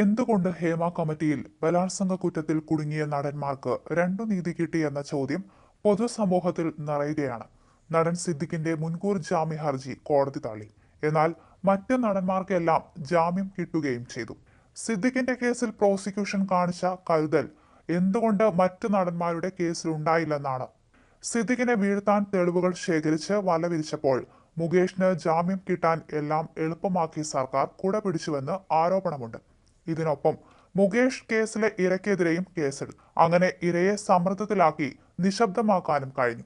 എന്തുകൊണ്ട് ഹേമ കമ്മിറ്റിയിൽ ബലാത്സംഗ കുറ്റത്തിൽ കുടുങ്ങിയ നടന്മാർക്ക് രണ്ടു നീതി കിട്ടി എന്ന ചോദ്യം പൊതുസമൂഹത്തിൽ നിറയുകയാണ്. നടൻ സിദ്ദിഖിന്റെ മുൻകൂർ ജാമ്യ ഹർജി കോടതി തള്ളി. എന്നാൽ മറ്റ് നടന്മാർക്കെല്ലാം ജാമ്യം കിട്ടുകയും ചെയ്തു. സിദ്ദിഖിന്റെ കേസിൽ പ്രോസിക്യൂഷൻ കാണിച്ച കരുതൽ എന്തുകൊണ്ട് മറ്റ് നടന്മാരുടെ കേസിൽ ഉണ്ടായില്ലെന്നാണ്. സിദ്ദിഖിനെ വീഴ്ത്താൻ തെളിവുകൾ ശേഖരിച്ച് വലവിരിച്ചപ്പോൾ മുകേഷിന് ജാമ്യം കിട്ടാൻ എല്ലാം എളുപ്പമാക്കി സർക്കാർ കുട പിടിച്ചുവെന്ന് ആരോപണമുണ്ട്. ഇതിനൊപ്പം മുകേഷ് കേസിലെ ഇരയ്ക്കെതിരെയും കേസെടുത്തു അങ്ങനെ ഇരയെ സമ്മർദ്ദത്തിലാക്കി നിശബ്ദമാക്കാനും കഴിഞ്ഞു.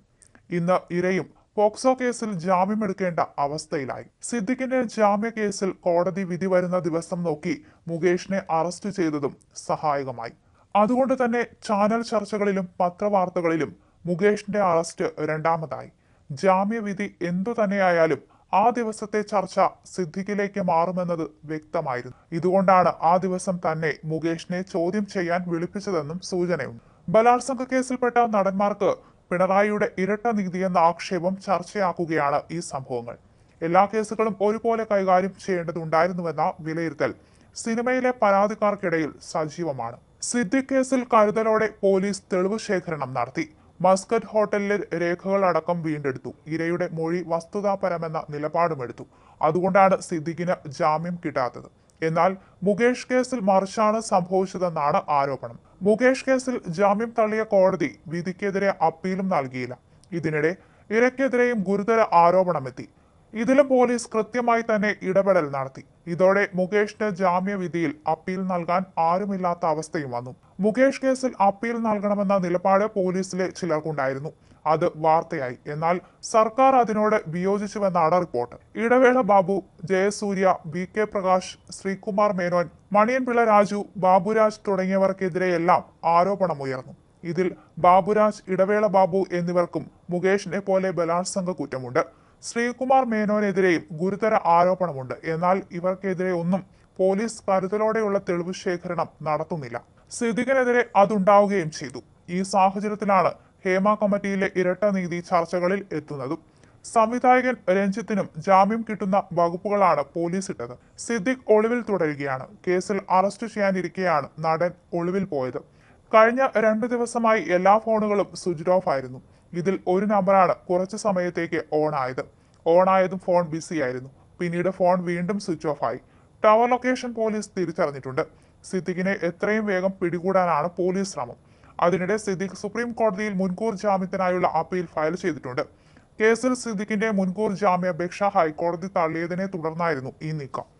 ഇന്ന് ഇരയും പോക്സോ കേസിൽ ജാമ്യമെടുക്കേണ്ട അവസ്ഥയിലായി. സിദ്ദിഖിന്റെ ജാമ്യ കേസിൽ കോടതി വിധി വരുന്ന ദിവസം നോക്കി മുകേഷിനെ അറസ്റ്റ് ചെയ്തതും സഹായകമായി. അതുകൊണ്ട് തന്നെ ചാനൽ ചർച്ചകളിലും പത്രവാർത്തകളിലും മുകേഷിന്റെ അറസ്റ്റ് രണ്ടാമതായി. ജാമ്യവിധി എന്തു തന്നെയായാലും ആ ദിവസത്തെ ചർച്ച സിദ്ദിഖിലേക്ക് മാറുമെന്നത് വ്യക്തമായിരുന്നു. ഇതുകൊണ്ടാണ് ആ ദിവസം തന്നെ മുകേഷിനെ ചോദ്യം ചെയ്യാൻ വിളിപ്പിച്ചതെന്നും സൂചനയുണ്ട്. ബലാത്സംഗ കേസിൽപ്പെട്ട നടന്മാർക്ക് പിണറായിയുടെ ഇരട്ട നീതി എന്ന ആക്ഷേപം ചർച്ചയാക്കുകയാണ് ഈ സംഭവങ്ങൾ. എല്ലാ കേസുകളും ഒരുപോലെ കൈകാര്യം ചെയ്യേണ്ടതുണ്ടായിരുന്നുവെന്ന വിലയിരുത്തൽ സിനിമയിലെ പരാതിക്കാർക്കിടയിൽ സജീവമാണ്. സിദ്ദിഖ് കേസിൽ കരുതലോടെ പോലീസ് തെളിവ് ശേഖരണം നടത്തി. മസ്കറ്റ് ഹോട്ടലിലെ രേഖകൾ അടക്കം വീണ്ടെടുത്തു. ഇരയുടെ മൊഴി വസ്തുതാപരമെന്ന നിലപാടുമെടുത്തു. അതുകൊണ്ടാണ് സിദ്ദിഖിന് ജാമ്യം കിട്ടാത്തത്. എന്നാൽ മുകേഷ് കേസിൽ മറിച്ചാണ് സംഭവിച്ചതെന്നാണ് ആരോപണം. മുകേഷ് കേസിൽ ജാമ്യം തള്ളിയ കോടതി വിധിക്കെതിരെ അപ്പീലും നൽകിയില്ല. ഇതിനിടെ ഇരയ്ക്കെതിരെയും ഗുരുതര ആരോപണമെത്തി. ഇതിലും പോലീസ് കൃത്യമായി തന്നെ ഇടപെടൽ നടത്തി. ഇതോടെ മുകേഷിന് ജാമ്യവിധിയിൽ അപ്പീൽ നൽകാൻ ആരുമില്ലാത്ത അവസ്ഥയും വന്നു. മുകേഷ് കേസിൽ അപ്പീൽ നൽകണമെന്ന നിലപാട് പോലീസിലെ ചിലർക്കുണ്ടായിരുന്നു. അത് വാർത്തയായി. എന്നാൽ സർക്കാർ അതിനോട് വിയോജിച്ചുവെന്നാണ് report. Idavela Babu Jayasurya V K Prakash Sreekumar Menon Maniyanpilla Raju Baburaj തുടങ്ങിയവർക്കെതിരെയെല്ലാം ആരോപണമുയർന്നു. ഇതിൽ ബാബുരാജ് ഇടവേള ബാബു എന്നിവർക്കും മുകേഷിനെ പോലെ ബലാത്സംഗ കുറ്റമുണ്ട്. ശ്രീകുമാർ മേനോനെതിരെയും ഗുരുതര ആരോപണമുണ്ട്. എന്നാൽ ഇവർക്കെതിരെ ഒന്നും പോലീസ് കരുതലോടെയുള്ള തെളിവ് ശേഖരണം നടത്തുന്നില്ല. സിദ്ദിഖിനെതിരെ അതുണ്ടാവുകയും ചെയ്തു. ഈ സാഹചര്യത്തിലാണ് ഹേമ കമ്മിറ്റിയിലെ ഇരട്ട നീതി ചർച്ചകളിൽ എത്തുന്നതും സംവിധായകൻ രഞ്ജിത്തിനും ജാമ്യം കിട്ടുന്ന വകുപ്പുകളാണ് പോലീസ് ഇട്ടത് സിദ്ദിഖ് ഒളിവിൽ തുടരുകയാണ്. കേസിൽ അറസ്റ്റ് ചെയ്യാനിരിക്കെയാണ് നടൻ ഒളിവിൽ പോയത്. കഴിഞ്ഞ രണ്ടു ദിവസമായി എല്ലാ ഫോണുകളും സ്വിച്ച് ഓഫ് ആയിരുന്നു. ഇതിൽ ഒരു നമ്പറാണ് കുറച്ച് സമയത്തേക്ക് ഓൺ ആയത്. ഫോൺ ബിസി ആയിരുന്നു. പിന്നീട് ഫോൺ വീണ്ടും സ്വിച്ച് ഓഫ് ആയി. ടവർ ലൊക്കേഷൻ പോലീസ് തിരിച്ചറിഞ്ഞിട്ടുണ്ട്. സിദ്ദിഖിനെ എത്രയും വേഗം പിടികൂടാനാണ് പോലീസ് ശ്രമം. അതിനിടെ സിദ്ദിഖ് സുപ്രീം കോടതിയിൽ മുൻകൂർ ജാമ്യത്തിനായുള്ള അപ്പീൽ ഫയൽ ചെയ്തിട്ടുണ്ട്. കേസിൽ സിദ്ദിഖിന്റെ മുൻകൂർ ജാമ്യ ജാമ്യാപേക്ഷ ഹൈക്കോടതി തള്ളിയതിനെ തുടർന്നായിരുന്നു ഈ നീക്കം.